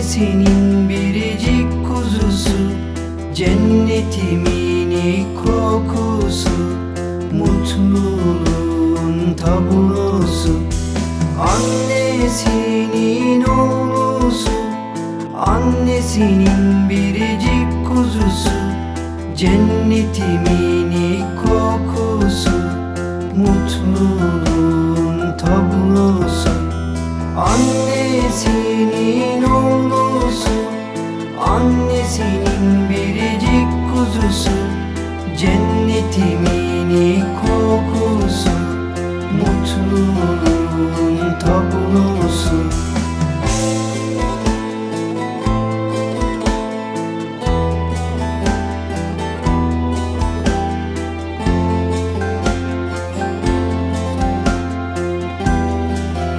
annesinin biricik kuzusu Cennetimin ilk kokusu Mutluluğun tablosu. Annesinin oğlusu Annesinin biricik kuzusu Cennetimin ilk kokusu Mutluluğun Sesinin biricik kuzusu Cennetimin kokusu. Mutluluğu